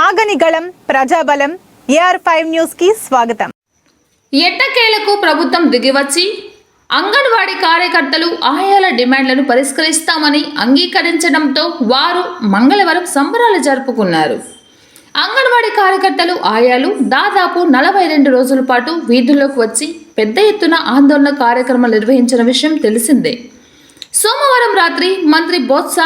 ఆగని గళం ప్రజాబలం AR five న్యూస్కి స్వాగతం. ఎట్టకేలకు ప్రభుత్వం దిగివచ్చి అంగన్వాడీ కార్యకర్తలు ఆయాల డిమాండ్లను పరిష్కరిస్తామని అంగీకరించడంతో వారు మంగళవారం సంబరాలు జరుపుకున్నారు. అంగన్వాడీ కార్యకర్తలు ఆయాలు దాదాపు నలభై రెండు రోజుల పాటు వీధుల్లోకి వచ్చి పెద్ద ఎత్తున ఆందోళన కార్యక్రమాలు నిర్వహించిన విషయం తెలిసిందే. సోమవారం రాత్రి మంత్రి బొత్స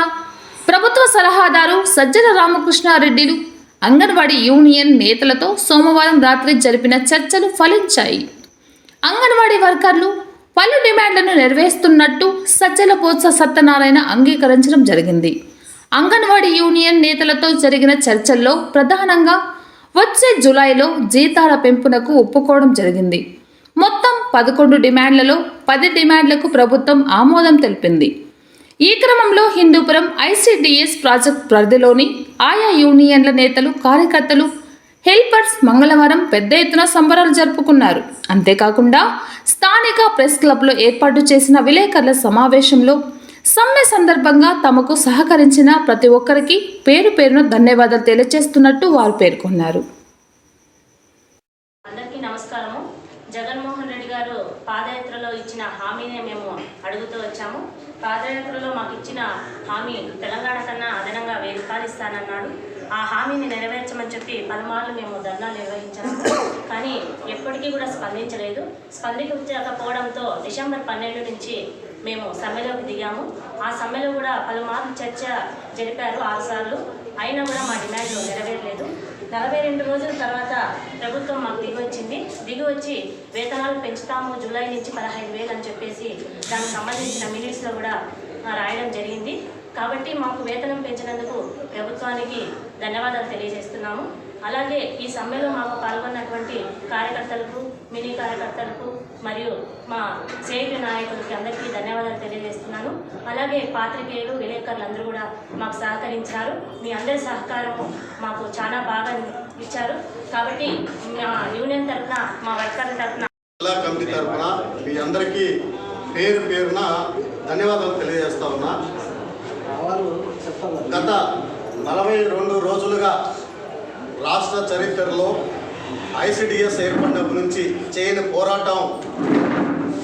ప్రభుత్వ సలహాదారు సజ్జల రామకృష్ణారెడ్డిలు అంగన్వాడీ యూనియన్ నేతలతో సోమవారం రాత్రి జరిపిన చర్చలు ఫలించాయి. అంగన్వాడీ వర్కర్లు పలు డిమాండ్లను నెరవేరుస్తున్నట్టు సజ్జల పోత్స సత్యనారాయణ అంగీకరించడం జరిగింది. అంగన్వాడీ యూనియన్ నేతలతో జరిగిన చర్చల్లో ప్రధానంగా వచ్చే జూలైలో జీతాల పెంపునకు ఒప్పుకోవడం జరిగింది. మొత్తం పదకొండు డిమాండ్లలో పది డిమాండ్లకు ప్రభుత్వం ఆమోదం తెలిపింది. ఈ క్రమంలో హిందూపురం ఐసిడిఎస్ ప్రాజెక్ట్ పరిధిలోని ఆయా యూనియన్ల నేతలు కార్యకర్తలు హెల్పర్స్ మంగళవారం పెద్ద ఎత్తున సంబరాలు జరుపుకున్నారు. అంతేకాకుండా స్థానిక ప్రెస్ క్లబ్లో ఏర్పాటు చేసిన విలేకరుల సమావేశంలో సమ్మె సందర్భంగా తమకు సహకరించిన ప్రతి ఒక్కరికి పేరు పేరును ధన్యవాదాలు తెలియజేస్తున్నట్టు వారు పేర్కొన్నారు. అందరికీ నమస్కారము. జగన్మోహన్ రెడ్డి గారు పాదయాత్రలో ఇచ్చిన హామీనే మేము అడుగుతూ వచ్చాము. పాదయాత్రలో మాకు ఇచ్చిన హామీ తెలంగాణ కన్నా అదనంగా వెయ్యి రూపాయలు ఇస్తానన్నాడు ఆ హామీని నెరవేర్చమని చెప్పి పలుమార్లు మేము ధర్నాలు నిర్వహించాము. కానీ ఎప్పటికీ కూడా స్పందించలేదు. స్పందించకపోవడంతో డిసెంబర్ పన్నెండు నుంచి మేము సమ్మెలోకి దిగాము. ఆ సమ్మెలో కూడా పలుమార్లు చర్చ జరిపారు ఆరుసార్లు. అయినా కూడా మా డిమాండ్లు నెరవేరు నలభై రెండు రోజుల తర్వాత ప్రభుత్వం మాకు దిగి వచ్చింది. దిగి వచ్చి వేతనాలు పెంచుతాము జూలై నుంచి పదహైదు వేలు అని చెప్పేసి దానికి సంబంధించిన మినిట్స్లో కూడా రాయడం జరిగింది. కాబట్టి మాకు వేతనం పెంచినందుకు ప్రభుత్వానికి ధన్యవాదాలు తెలియజేస్తున్నాము. అలాగే ఈ సమ్మెలో మాకు పాల్గొన్నటువంటి కార్యకర్తలకు మినీ కార్యకర్తలకు మరియు మా సేటు నాయకులకి అందరికీ ధన్యవాదాలు తెలియజేస్తున్నాను. అలాగే పాత్రికేయులు విలేకరులు అందరూ కూడా మాకు సహకరించారు. మీ అందరి సహకారము మాకు చాలా బాగా ఇచ్చారు. కాబట్టి మా యూనియన్ తరఫున మా వర్కర్ల తరఫున జిల్లా కమిటీ తరఫున మీ అందరికీ పేరు పేరున ధన్యవాదాలు తెలియజేస్తా ఉన్నా. గత నలభై రెండు రోజులుగా రాష్ట్ర చరిత్రలో ఐసిడిఎస్ ఏర్పడినప్పటి నుంచి చేయని పోరాటం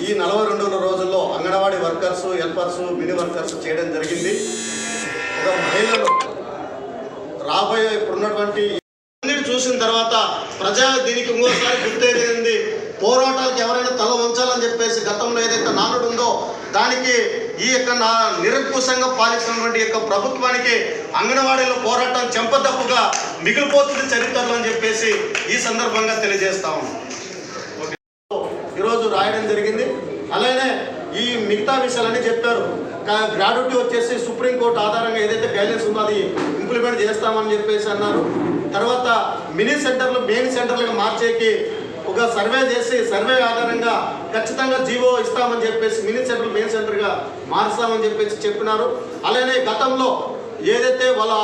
ఈ నలభై రెండు రోజుల్లో anganwadi workers helpers mini workers చేయడం జరిగింది. ఒక మహిళలు రాబోయే ఇప్పుడున్నటువంటి అన్నిటి చూసిన తర్వాత ప్రజా దీనికి ఇంకోసారి గుర్తేది పోరాటాలకు ఎవరైనా తల వంచాలని చెప్పేసి గతంలో ఏదైతే నానుడు ఉందో దానికి ఈ యొక్క నా నిరంకుశంగా పాలిస్తున్నటువంటి యొక్క ప్రభుత్వానికి అంగన్వాడీలో పోరాటం చెంపదప్పుగా మిగిలిపోతుంది చరిత్రలో అని చెప్పేసి ఈ సందర్భంగా తెలియజేస్తా ఉన్నాం. ఓకే. ఈరోజు రాయడం జరిగింది. అలానే ఈ మిగతా విషయాలన్నీ చెప్పారు. గ్రాడ్యుటీ వచ్చేసి సుప్రీంకోర్టు ఆధారంగా ఏదైతే గైడెన్స్ ఉందో అది ఇంప్లిమెంట్ చేస్తామని చెప్పేసి అన్నారు. తర్వాత మినీ సెంటర్లు మెయిన్ సెంటర్లుగా మార్చేకి ఒక సర్వే చేసి సర్వే ఆధారంగా ఖచ్చితంగా జీవో ఇస్తామని చెప్పేసి మినీ సెంటర్ మెయిన్ సెంటర్గా మారుస్తామని చెప్పేసి చెప్పినారు. అలానే గతంలో ఏదైతే వాళ్ళ